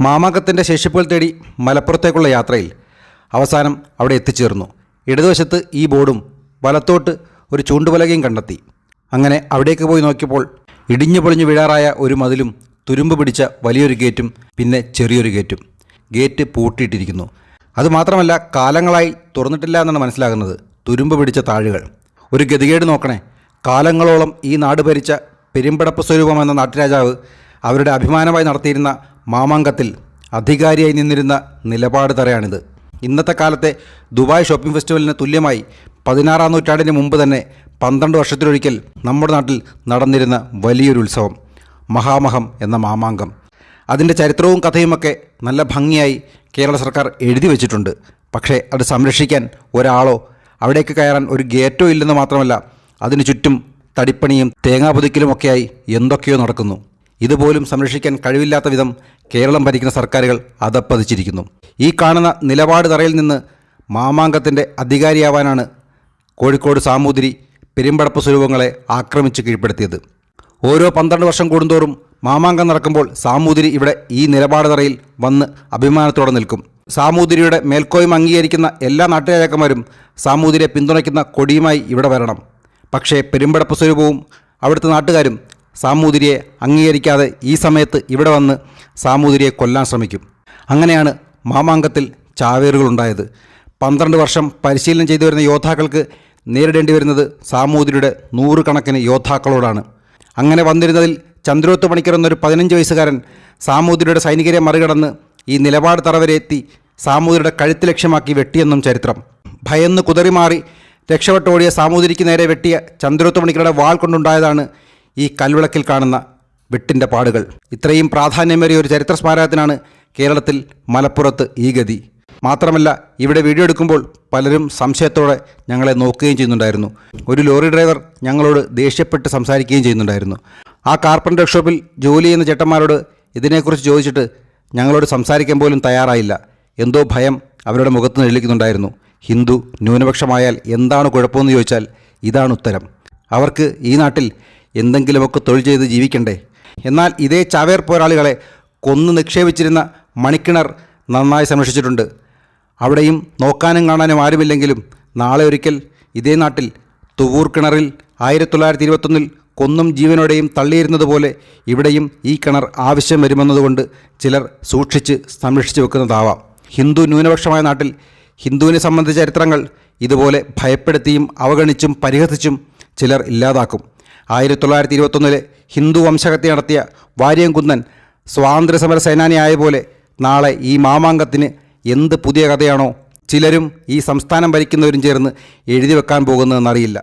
മാമാങ്കത്തിന്റെ ശേഷിപ്പുകൾ തേടി മലപ്പുറത്തേക്കുള്ള യാത്രയിൽ അവസാനം അവിടെ എത്തിച്ചേർന്നു. ഇടതുവശത്ത് ഈ ബോർഡും വലത്തോട്ട് ഒരു ചൂണ്ടുപലകയും കണ്ടെത്തി. അങ്ങനെ അവിടേക്ക് പോയി നോക്കിയപ്പോൾ ഇടിഞ്ഞു പൊളിഞ്ഞു വീഴാറായ ഒരു മതിലും തുരുമ്പ് പിടിച്ച വലിയൊരു ഗേറ്റും പിന്നെ ചെറിയൊരു ഗേറ്റും. ഗേറ്റ് പൂട്ടിയിട്ടിരിക്കുന്നു. അതുമാത്രമല്ല കാലങ്ങളായി തുറന്നിട്ടില്ല എന്നാണ് മനസ്സിലാകുന്നത്. തുരുമ്പ് പിടിച്ച താഴുകൾ. ഒരു ഗതികേട് നോക്കണേ. കാലങ്ങളോളം ഈ നാട് ഭരിച്ച പെരുമ്പടപ്പ് സ്വരൂപം എന്ന നാട്ടുരാജാവ് അവരുടെ അഭിമാനമായി നടത്തിയിരുന്ന മാമാങ്കത്തിൽ അധികാരിയായി നിന്നിരുന്ന നിലപാട് തറയാണിത്. ഇന്നത്തെ കാലത്തെ ദുബായ് ഷോപ്പിംഗ് ഫെസ്റ്റിവലിന് തുല്യമായി പതിനാറാം നൂറ്റാണ്ടിന് മുമ്പ് തന്നെ പന്ത്രണ്ട് വർഷത്തിലൊരിക്കൽ നമ്മുടെ നാട്ടിൽ നടന്നിരുന്ന വലിയൊരു ഉത്സവം മഹാമഹം എന്ന മാമാങ്കം. അതിന്റെ ചരിത്രവും കഥയുമൊക്കെ നല്ല ഭംഗിയായി കേരള സർക്കാർ എഴുതി വച്ചിട്ടുണ്ട്. പക്ഷേ അത് സംരക്ഷിക്കാൻ ഒരാളോ അവിടേക്ക് കയറാൻ ഒരു ഗേറ്റോ ഇല്ലെന്ന് മാത്രമല്ല അതിനു ചുറ്റും തടിപ്പണിയും തേങ്ങാപുതിക്കലുമൊക്കെയായി എന്തൊക്കെയോ നടക്കുന്നു. ഇതുപോലും സംരക്ഷിക്കാൻ കഴിവില്ലാത്ത വിധം കേരളം ഭരിക്കുന്ന സർക്കാരുകൾ അതപ്പതിച്ചിരിക്കുന്നു. ഈ കാണുന്ന നിലപാട് തറയിൽ നിന്ന് മാമാങ്കത്തിന്റെ അധികാരിയാവാനാണ് കോഴിക്കോട് സാമൂതിരി പെരുമ്പടപ്പ് സ്വരൂപങ്ങളെ ആക്രമിച്ച് കീഴ്പ്പെടുത്തിയത്. ഓരോ പന്ത്രണ്ട് വർഷം കൂടുന്തോറും മാമാങ്കം നടക്കുമ്പോൾ സാമൂതിരി ഇവിടെ ഈ നിലപാട് തറയിൽ വന്ന് അഭിമാനത്തോടെ നിൽക്കും. സാമൂതിരിയുടെ മേൽക്കോയ്മ അംഗീകരിക്കുന്ന എല്ലാ നാട്ടുരാജാക്കന്മാരും സാമൂതിരിയെ പിന്തുണയ്ക്കുന്ന കൊടിയുമായി ഇവിടെ വരണം. പക്ഷേ പെരുമ്പടപ്പ് സ്വരൂപവും അവിടുത്തെ നാട്ടുകാരും സാമൂതിരിയെ അംഗീകരിക്കാതെ ഈ സമയത്ത് ഇവിടെ വന്ന് സാമൂതിരിയെ കൊല്ലാൻ ശ്രമിക്കും. അങ്ങനെയാണ് മാമാങ്കത്തിൽ ചാവേറുകളുണ്ടായത്. പന്ത്രണ്ട് വർഷം പരിശീലനം ചെയ്തു വരുന്ന യോദ്ധാക്കൾക്ക് നേരിടേണ്ടി വരുന്നത് സാമൂതിരിയുടെ നൂറുകണക്കിന് യോദ്ധാക്കളോടാണ്. അങ്ങനെ വന്നിരുന്നതിൽ ചന്ദ്രോത്ത് പണിക്കർ എന്നൊരു പതിനഞ്ച് വയസ്സുകാരൻ സാമൂതിരിയുടെ സൈനികരെ മറികടന്ന് ഈ നിലപാട് തറവരെ എത്തി സാമൂതിരിയുടെ കഴുത്ത് ലക്ഷ്യമാക്കി വെട്ടിയെന്നും ചരിത്രം. ഭയന്ന് കുതറിമാറി രക്ഷപ്പെട്ടോടിയ സാമൂതിരിക്ക് നേരെ വെട്ടിയ ചന്ദ്രോത്ത് പണിക്കരുടെ വാൾ കൊണ്ടുണ്ടായതാണ് ഈ കൽവിളക്കിൽ കാണുന്ന വെട്ടിന്റെ പാടുകൾ. ഇത്രയും പ്രാധാന്യമേറിയ ഒരു ചരിത്ര സ്മാരകത്തിനാണ് കേരളത്തിൽ മലപ്പുറത്ത് ഈ ഗതി. മാത്രമല്ല ഇവിടെ വീഡിയോ എടുക്കുമ്പോൾ പലരും സംശയത്തോടെ ഞങ്ങളെ നോക്കുകയും ചെയ്യുന്നുണ്ടായിരുന്നു. ഒരു ലോറി ഡ്രൈവർ ഞങ്ങളോട് ദേഷ്യപ്പെട്ട് സംസാരിക്കുകയും ചെയ്യുന്നുണ്ടായിരുന്നു. ആ കാർപ്പന്റർ ഷോപ്പിൽ ജോലി ചെയ്യുന്ന ചേട്ടന്മാരോട് ഇതിനെക്കുറിച്ച് ചോദിച്ചിട്ട് ഞങ്ങളോട് സംസാരിക്കാൻ പോലും തയ്യാറായില്ല. എന്തോ ഭയം അവരുടെ മുഖത്ത് നിഴലിക്കുന്നുണ്ടായിരുന്നു. ഹിന്ദു ന്യൂനപക്ഷമായാൽ എന്താണ് കുഴപ്പമെന്ന് ചോദിച്ചാൽ ഇതാണ് ഉത്തരം. അവർക്ക് ഈ നാട്ടിൽ എന്തെങ്കിലുമൊക്കെ തൊഴിൽ ചെയ്ത് ജീവിക്കണ്ടേ? എന്നാൽ ഇതേ ചാവേർ പോരാളികളെ കൊന്നു നിക്ഷേപിച്ചിരുന്ന മണിക്കിണർ നന്നായി സംരക്ഷിച്ചിട്ടുണ്ട്. അവിടെയും നോക്കാനും കാണാനും ആരുമില്ലെങ്കിലും നാളെ ഒരിക്കൽ ഇതേ നാട്ടിൽ തുവൂർ കിണറിൽ ആയിരത്തി തൊള്ളായിരത്തി ഇരുപത്തൊന്നിൽ കൊന്നും ജീവനോടെയും തള്ളിയിരുന്നതുപോലെ ഇവിടെയും ഈ കിണർ ആവശ്യം വരുമെന്നതുകൊണ്ട് ചിലർ സൂക്ഷിച്ച് സംരക്ഷിച്ചു വെക്കുന്നതാവാം. ഹിന്ദു ന്യൂനപക്ഷമായ നാട്ടിൽ ഹിന്ദുവിനെ സംബന്ധിച്ച ചരിത്രങ്ങൾ ഇതുപോലെ ഭയപ്പെടുത്തിയും അവഗണിച്ചും പരിഹസിച്ചും ചിലർ ഇല്ലാതാക്കും. ആയിരത്തി തൊള്ളായിരത്തി ഇരുപത്തൊന്നിലെ ഹിന്ദു വംശഹത്യ നടത്തിയ വാര്യംകുന്നൻ സ്വാതന്ത്ര്യസമര സേനാനിയായ പോലെ നാളെ ഈ മാമാങ്കത്തിന് എന്ത് പുതിയ കഥയാണോ ചിലരും ഈ സംസ്ഥാനം ഭരിക്കുന്നവരും ചേർന്ന് എഴുതി വെക്കാൻ പോകുന്നതെന്നറിയില്ല.